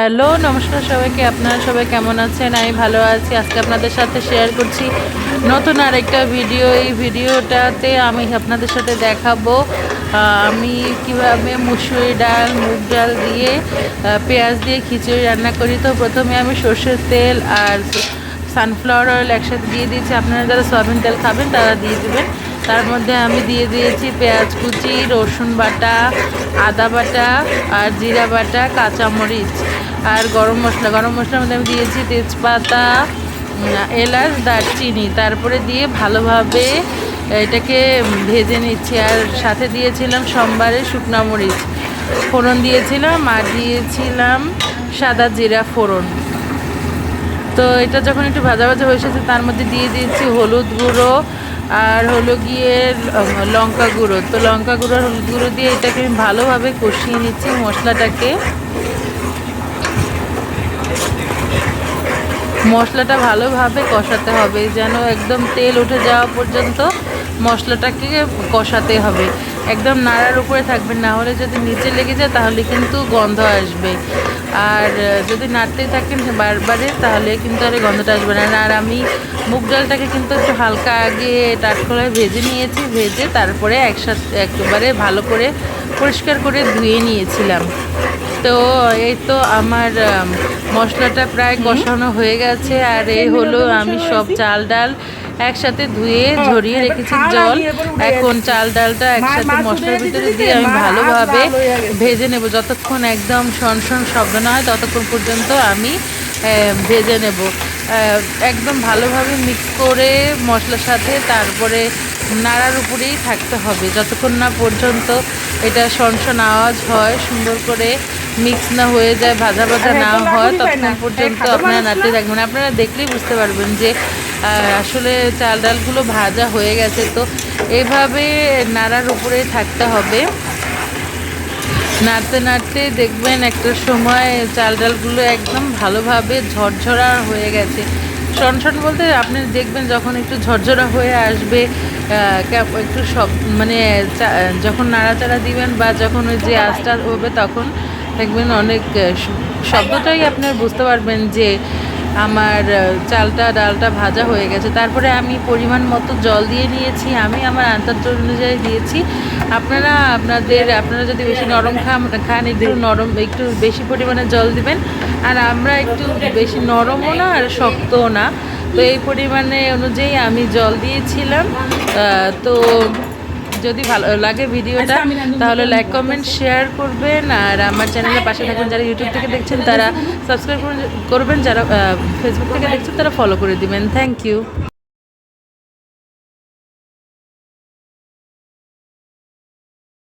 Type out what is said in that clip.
Hello, নমস্কার সবাইকে। আপনারা সবাই কেমন আছেন? আমি ভালো আছি। আজকে আপনাদের সাথে শেয়ার করছি নতুন আরেকটা ভিডিও এই ভিডিওটাতে আমি আপনাদের সাথে দেখাবো আমি কীভাবে মুসুরি ডাল, মুগ ডাল দিয়ে পেঁয়াজ দিয়ে খিচুড়ি রান্না করি। তো প্রথমে আমি সর্ষের তেল আর সানফ্লাওয়ার অয়েল একসাথে দিয়ে দিয়েছি। আপনারা যারা সয়াবিন তেল খাবেন, তারা দিয়ে দেবেন। তার মধ্যে আমি দিয়ে দিয়েছি পেঁয়াজ কুচি, রসুন বাটা, আদা বাটা আর জিরা বাটা, কাঁচামরিচ। আর গরম মশলা। গরম মশলার মধ্যে আমি দিয়েছি তেজপাতা এলাচ, দারচিনি। তারপরে দিয়ে ভালোভাবে এটাকে ভেজে নিচ্ছি। আর সাথে দিয়েছিলাম সোমবারে শুকনো মরিচ। ফোড়ন দিয়েছিলাম আর দিয়েছিলাম সাদা জিরা ফোড়ন। তো এটা যখন একটু ভাজা ভাজা হয়ে এসেছে, তার মধ্যে দিয়ে দিয়েছি হলুদ গুঁড়ো আর হলো গিয়ে লঙ্কা গুঁড়ো। তো লঙ্কা গুঁড়ো আর হলুদ গুঁড়ো দিয়ে এটাকে আমি ভালোভাবে কষিয়ে নিচ্ছি মশলাটাকে। মশলাটা ভালোভাবে কষাতে হবে যেন একদম তেল উঠে যাওয়া পর্যন্ত মশলাটাকে কষাতে হবে। একদম নাড়ার উপরে থাকবে না হলে যদি নিচে লেগে যায় তাহলে কিন্তু গন্ধ আসবে। আর যদি নাড়তে থাকেন বারবারে তাহলে কিন্তু আর গন্ধটা আসবে না। আর আমি মুগ ডালটাকে কিন্তু একটু হালকা আগে টাটকলায় ভেজে নিয়েছি ভেজে তারপরে একসাথে একেবারে ভালো করে পরিষ্কার করে ধুয়ে নিয়েছিলাম। তো এই তো আমার মশলাটা প্রায় কষানো হয়ে গেছে। আর এই হলো আমি সব চাল ডাল একসাথে ধুয়ে ঝরিয়ে রেখেছি জল। এখন চাল ডালটা একসাথে মশলার ভিতরে দিয়ে আমি ভালোভাবে ভেজে নেব। যতক্ষণ একদম শন শন শব্দ না হয় ততক্ষণ পর্যন্ত আমি ভেজে নেব। একদম ভালোভাবে মিক্স করে মশলার সাথে তারপরে নাড়ার উপরেই থাকতে হবে। যতক্ষণ না পর্যন্ত এটা শনশন আওয়াজ হয় সুন্দর করে মিক্স না হয়ে যায় ভাজা ভাজা না হয় ততক্ষণ পর্যন্ত আপনারা নাড়তে থাকবেন। আপনারা দেখলেই বুঝতে পারবেন যে আসলে চাল ডালগুলো ভাজা হয়ে গেছে। তো এভাবে নাড়ার উপরেই থাকতে হবে। নাড়তে নাড়তে দেখবেন একটা সময় চাল ডালগুলো একদম ভালোভাবে ঝরঝরা হয়ে গেছে। শনশন বলতে আপনি দেখবেন যখন একটু ঝরঝরা হয়ে আসবে একটু সব মানে যখন নাড়াচাড়া দিবেন বা যখন ওই যে আঁচটা হবে তখন দেখবেন অনেক শব্দটাই আপনার বুঝতে পারবেন যে আমার চালটা, ডালটা ভাজা হয়ে গেছে। তারপরে আমি পরিমাণ মতো জল দিয়ে নিয়েছি, আমি আমার আন্দাজ অনুযায়ী দিয়েছি। আপনারা আপনাদের, আপনারা যদি বেশি নরম খান খান, একটু নরম, একটু বেশি পরিমাণে জল দিবেন। আর আমরা একটু বেশি নরমও না, আর শক্তও না। তো এই পরিমাণে অনুযায়ী আমি জল দিয়েছিলাম। তো যদি ভালো লাগে ভিডিওটা তাহলে লাইক কমেন্ট শেয়ার করবেন আর আমার চ্যানেলের পাশে থাকবেন যারা ইউটিউব থেকে দেখছেন তারা সাবস্ক্রাইব করবেন যারা ফেসবুক থেকে দেখছেন তারা ফলো করে দিবেন। Thank you